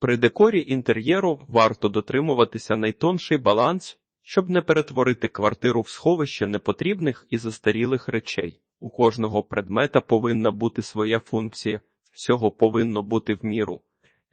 При декорі інтер'єру варто дотримуватися найтонший баланс, щоб не перетворити квартиру в сховище непотрібних і застарілих речей. У кожного предмета повинна бути своя функція, всього повинно бути в міру.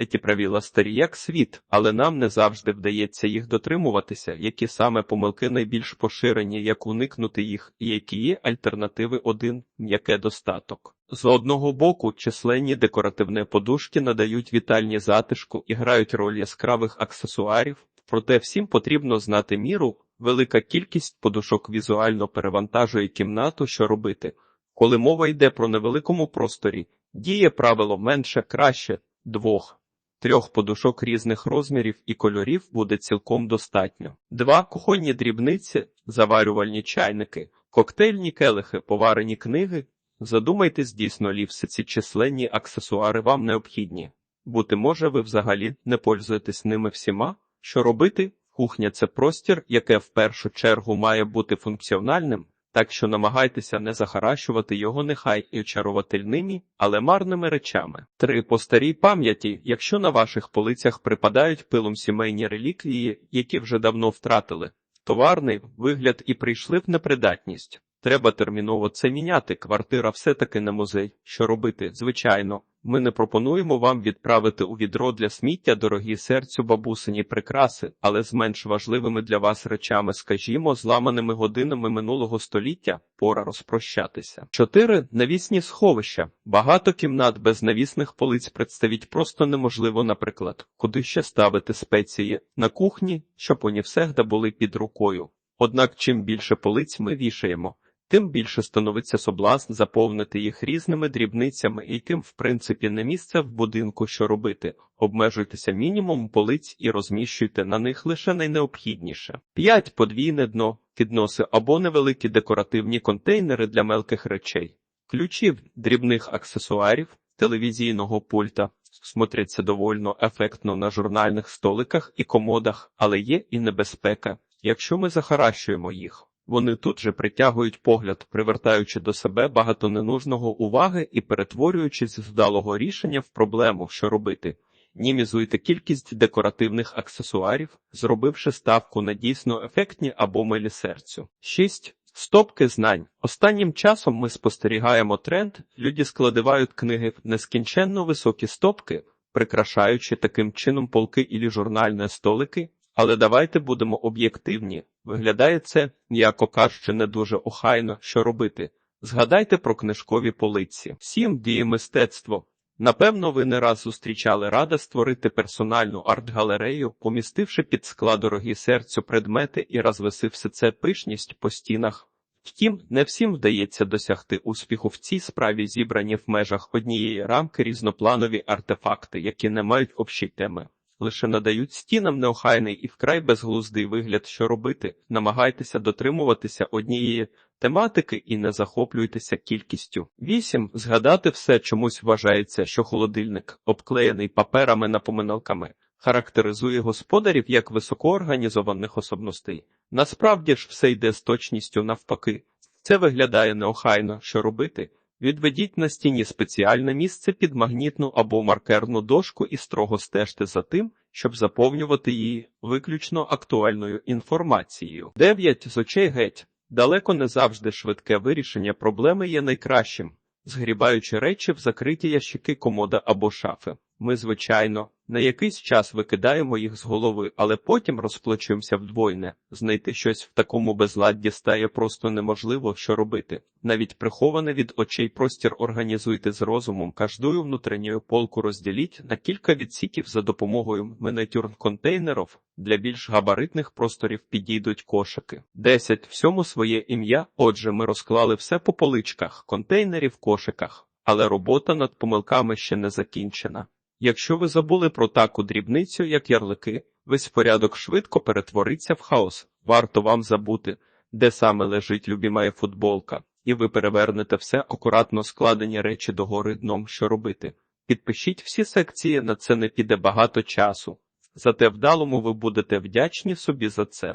Ті правила старі як світ, але нам не завжди вдається їх дотримуватися, які саме помилки найбільш поширені, як уникнути їх, і які є альтернативи один м'яке достаток. З одного боку, численні декоративні подушки надають вітальні затишку і грають роль яскравих аксесуарів, проте всім потрібно знати міру, велика кількість подушок візуально перевантажує кімнату, що робити. Коли мова йде про невеликому просторі, діє правило менше краще двох. Трьох подушок різних розмірів і кольорів буде цілком достатньо. Два кухонні дрібниці, заварювальні чайники, коктейльні келихи, поварені книги. Задумайтесь дійсно лі все ці численні аксесуари вам необхідні. Бути може, ви взагалі не пользуєтесь ними всіма. Що робити? Кухня це простір, яке в першу чергу має бути функціональним, так що намагайтеся не захаращувати його нехай і очарувательними, але марними речами. Три по старій пам'яті, якщо на ваших полицях припадають пилом сімейні реліквії, які вже давно втратили, товарний вигляд і прийшли в непридатність. Треба терміново це міняти. Квартира все-таки не музей. Що робити? Звичайно, ми не пропонуємо вам відправити у відро для сміття дорогі серцю бабусині прикраси, але з менш важливими для вас речами, скажімо, зламаними годинами минулого століття, пора розпрощатися. Чотири навісні сховища. Багато кімнат без навісних полиць представить просто неможливо, наприклад, куди ще ставити спеції на кухні, щоб вони всегда були під рукою. Однак, чим більше полиць ми вішаємо, тим більше становиться соблазн заповнити їх різними дрібницями, і тим, в принципі, не місце в будинку, що робити. Обмежуйтеся мінімум полиць і розміщуйте на них лише найнеобхідніше. 5. Подвійне дно, підноси або невеликі декоративні контейнери для мелких речей, ключів, дрібних аксесуарів, телевізійного пульта. Смотряться довольно ефектно на журнальних столиках і комодах, але є і небезпека, якщо ми захаращуємо їх. Вони тут же притягують погляд, привертаючи до себе багато ненужного уваги і перетворюючись з вдалого рішення в проблему, що робити. Німізуйте кількість декоративних аксесуарів, зробивши ставку на дійсно ефектні або милі серцю. 6. Стопки знань. Останнім часом ми спостерігаємо тренд, люди складивають книги в нескінченно високі стопки, прикрашаючи таким чином полки ілі журнальні столики, але давайте будемо об'єктивні. Виглядає це, м'яко кажучи, не дуже охайно, що робити. Згадайте про книжкові полиці. Сім діє мистецтво. Напевно, ви не раз зустрічали рада створити персональну арт-галерею, помістивши під склад дорогі серцю предмети і розвеси все це пишність по стінах. Втім, не всім вдається досягти успіху в цій справі, зібрані в межах однієї рамки різнопланові артефакти, які не мають общої теми лише надають стінам неохайний і вкрай безглуздий вигляд, що робити. Намагайтеся дотримуватися однієї тематики і не захоплюйтеся кількістю. 8. Згадати все чомусь вважається, що холодильник, обклеєний паперами напоминалками, характеризує господарів як високоорганізованих особностей. Насправді ж все йде з точністю навпаки. Це виглядає неохайно, що робити. Відведіть на стіні спеціальне місце під магнітну або маркерну дошку і строго стежте за тим, щоб заповнювати її виключно актуальною інформацією. 9. з очей геть. Далеко не завжди швидке вирішення проблеми є найкращим, згрібаючи речі в закриті ящики комода або шафи. Ми, звичайно, на якийсь час викидаємо їх з голови, але потім розплачуємося вдвойне. Знайти щось в такому безладді стає просто неможливо, що робити. Навіть приховане від очей простір організуйте з розумом, кожною внутрішньою полку розділіть на кілька відсіків за допомогою мініатюр контейнерів. Для більш габаритних просторів підійдуть кошики. 10. Всьому своє ім'я. Отже, ми розклали все по поличках, контейнерів, кошиках, але робота над помилками ще не закінчена. Якщо ви забули про таку дрібницю, як ярлики, весь порядок швидко перетвориться в хаос. Варто вам забути, де саме лежить любімая футболка, і ви перевернете все акуратно складені речі догори дном, що робити. Підпишіть всі секції, на це не піде багато часу. Зате вдалому ви будете вдячні собі за це.